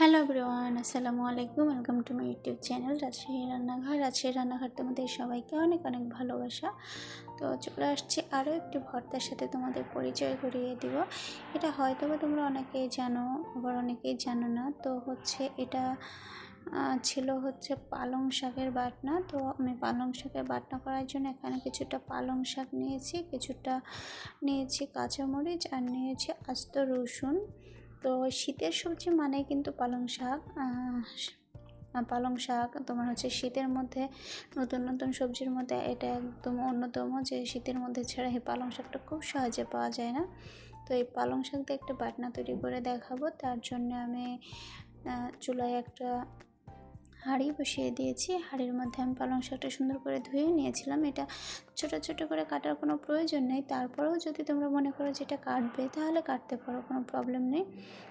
Hello ব্রিওয়ান আসসালামু আলাইকুম। Welcome to my YouTube channel Rajshahi রান্নাঘর। রাজশাহী রান্নাঘর তোমাদের সবাইকে অনেক অনেক ভালোবাসা। তো চলে আসছি আরও একটি ভর্তার সাথে তোমাদের পরিচয় করিয়ে দিব। এটা হয়তো বা তোমরা অনেকেই জানো, আবার অনেকেই জানো না। তো হচ্ছে এটা ছিল হচ্ছে পালং শাকের বাটনা। তো আমি পালং শাকের বাটনা করার জন্য এখানে কিছুটা পালং শাক নিয়েছি, কিছুটা নিয়েছি কাঁচামরিচ, আর নিয়েছি আস্ত রসুন। তো শীতের সবজি মানে কিন্তু পালং শাক পালং শাক, তোমার হচ্ছে শীতের মধ্যে নতুন নতুন সবজির মধ্যে এটা একদম অন্যতম যে শীতের মধ্যে ছাড়া এই পালং শাকটা খুব সহজে পাওয়া যায় না। তো এই পালং শাক দিয়ে একটা বাটনা তৈরি করে দেখাবো। তার জন্য আমি চুলায় একটা হাঁড়ি বসিয়ে দিয়েছি। হাঁড়ির মধ্যে আমি পালং শাকটা সুন্দর করে ধুয়ে নিয়েছিলাম। এটা ছোট ছোট করে কাটার কোনো প্রয়োজন নেই। তারপরেও যদি তোমরা মনে করো যে এটা কাটবে, তাহলে কাটতে পারো, কোনো প্রবলেম নেই।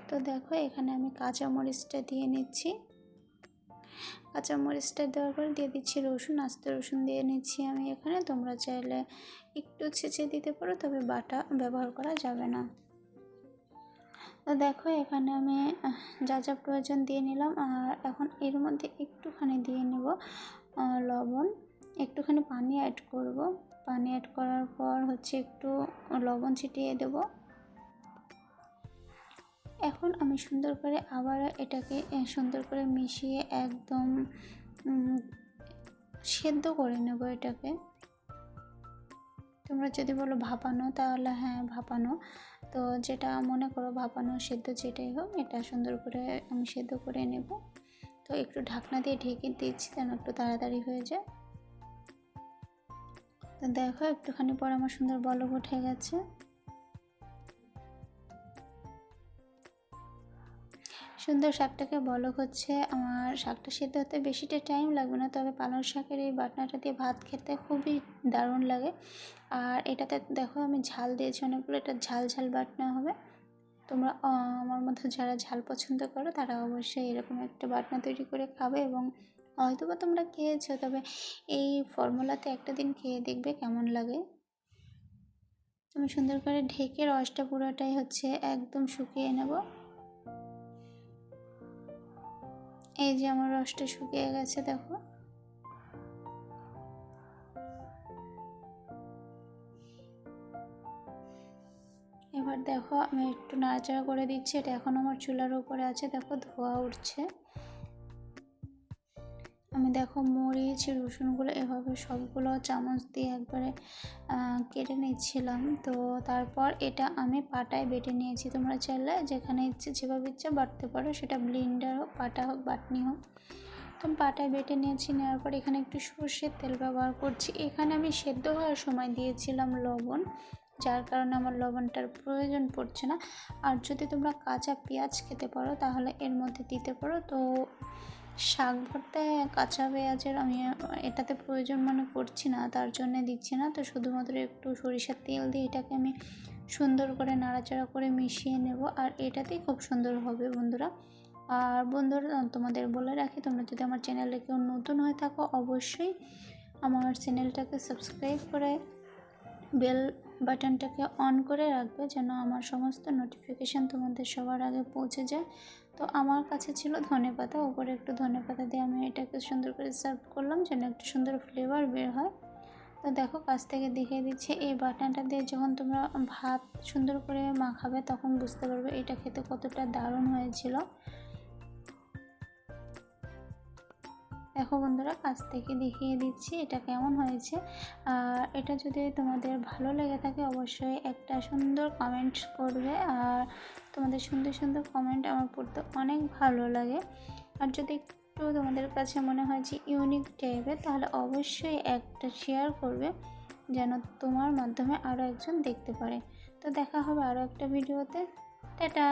তো দেখো, এখানে আমি কাঁচা মরিচটা দিয়ে নিচ্ছি। কাঁচা মরিচটা দেওয়ার পর দিয়ে দিচ্ছি রসুন, আস্তে রসুন দিয়ে নিচ্ছি আমি এখানে। তোমরা চাইলে একটু ছেঁচে দিতে পারো, তবে বাটা ব্যবহার করা যাবে না। তো দেখো, এখানে আমি যা যা প্রয়োজন দিয়ে নিলাম। আর এখন এর মধ্যে একটুখানি দিয়ে নেব লবণ। একটুখানি পানি অ্যাড করব। পানি অ্যাড করার পর হচ্ছে একটু লবণ ছিটিয়ে দেব। এখন আমি সুন্দর করে আবার এটাকে সুন্দর করে মিশিয়ে একদম সেদ্ধ করে নেব এটাকে। তোমরা যদি বলো ভাপানো, তাহলে হ্যাঁ ভাপানো। তো যেটা মনে করো ভাপানো সেদ্ধ যেটাই হোক, এটা সুন্দর করে আমি সেদ্ধ করে নেব। তো একটু ঢাকনা দিয়ে ঢেকে দিচ্ছি যেন একটু তাড়াতাড়ি হয়ে যায়। তো দেখো একটুখানি পর আমার সুন্দর বলক উঠে গেছে। সুন্দর শাকটাকে বলক হচ্ছে। আমার শাকটা সেদ্ধ হতে বেশিটা টাইম লাগবে না, তবে পালং শাকের এই বাটনাটা দিয়ে ভাত খেতে খুবই দারুণ লাগে। আর এটাতে দেখো আমি ঝাল দিয়েছি, অনেকগুলো এটা ঝাল ঝাল বাটনা হবে। তোমরা আমার মধ্যে যারা ঝাল পছন্দ করো, তারা অবশ্যই এরকম একটা বাটনা তৈরি করে খাবে এবং হয়তো বা তোমরা খেয়েছো, তবে এই ফর্মুলাতে একটা দিন খেয়ে দেখবে কেমন লাগে। আমি সুন্দর করে ঢেকে রসটা পুরোটাই হচ্ছে একদম শুকিয়ে নেব। এই যে আমার রসটা শুকিয়ে গেছে, দেখো। এবার দেখো, আমি একটু নাড়াচাড়া করে দিচ্ছি, এটা এখন আমার চুলার উপরে আছে, দেখো ধোয়া উঠছে। আমি দেখো মরিচ, রসুনগুলো এভাবে সবগুলো চামচ দিয়ে একবারে কেটে নিচ্ছিলাম। তো তারপর এটা আমি পাটায় বেটে নিয়েছি। তোমরা চাইলে যেখানে ইচ্ছে যেভাবে ইচ্ছে বাটতে পারো, সেটা ব্লিন্ডার হোক, পাটা হোক, বাটনি হোক। তো পাটায় বেটে নিয়েছি, নেওয়ার পর এখানে একটু সর্ষের তেল ব্যবহার করছি। এখানে আমি সেদ্ধ হওয়ার সময় দিয়েছিলাম লবণ, যার কারণে আমার লবণটার প্রয়োজন পড়ছে না। আর যদি তোমরা কাঁচা পেঁয়াজ খেতে পারো, তাহলে এর মধ্যে দিতে পারো। তো শাক ভর্তায় কাঁচা পেঁয়াজের আমি এটাতে প্রয়োজন মনে করছি না, তার জন্যে দিচ্ছি না। তো শুধুমাত্র একটু সরিষার তেল দিয়ে এটাকে আমি সুন্দর করে নাড়াচাড়া করে মিশিয়ে নেব। আর এটাতেই খুব সুন্দর হবে বন্ধুরা। আর বন্ধুরা, তোমাদের বলে রাখি, তোমরা যদি আমার চ্যানেলে কেউ নতুন হয়ে থাকো, অবশ্যই আমার চ্যানেলটাকে সাবস্ক্রাইব করে বেল বাটনটাকে অন করে রাখবে, যেন আমার সমস্ত নোটিফিকেশান তোমাদের সবার আগে পৌঁছে যায়। তো আমার কাছে ছিল ধনে পাতা ওপরে একটু ধনে পাতা দিয়ে আমি এটাকে সুন্দর করে সার্ভ করলাম যেন একটু সুন্দর ফ্লেভার বের হয়। তো দেখো কাছ থেকে দেখিয়ে দিচ্ছে, এই বাটনটা দিয়ে যখন তোমরা ভাত সুন্দর করে মাখাবে তখন বুঝতে পারবে এটা খেতে কতটা দারুণ হয়েছিল। দেখো বন্ধুরা কাছ থেকে দেখিয়ে দিচ্ছি এটা কেমন হয়েছে। আর এটা যদি তোমাদের ভালো লেগে থাকে অবশ্যই একটা সুন্দর কমেন্ট করবে। আর তোমাদের সুন্দর সুন্দর কমেন্ট আমার পড়তে অনেক ভালো লাগে। আর যদি একটু তোমাদের কাছে মনে হয় যে ইউনিক টাইপের তাহলে অবশ্যই একটা শেয়ার করবে, যেন তোমার মাধ্যমে আরও একজন দেখতে পারে। তো দেখা হবে আরও একটা ভিডিওতে টাটা!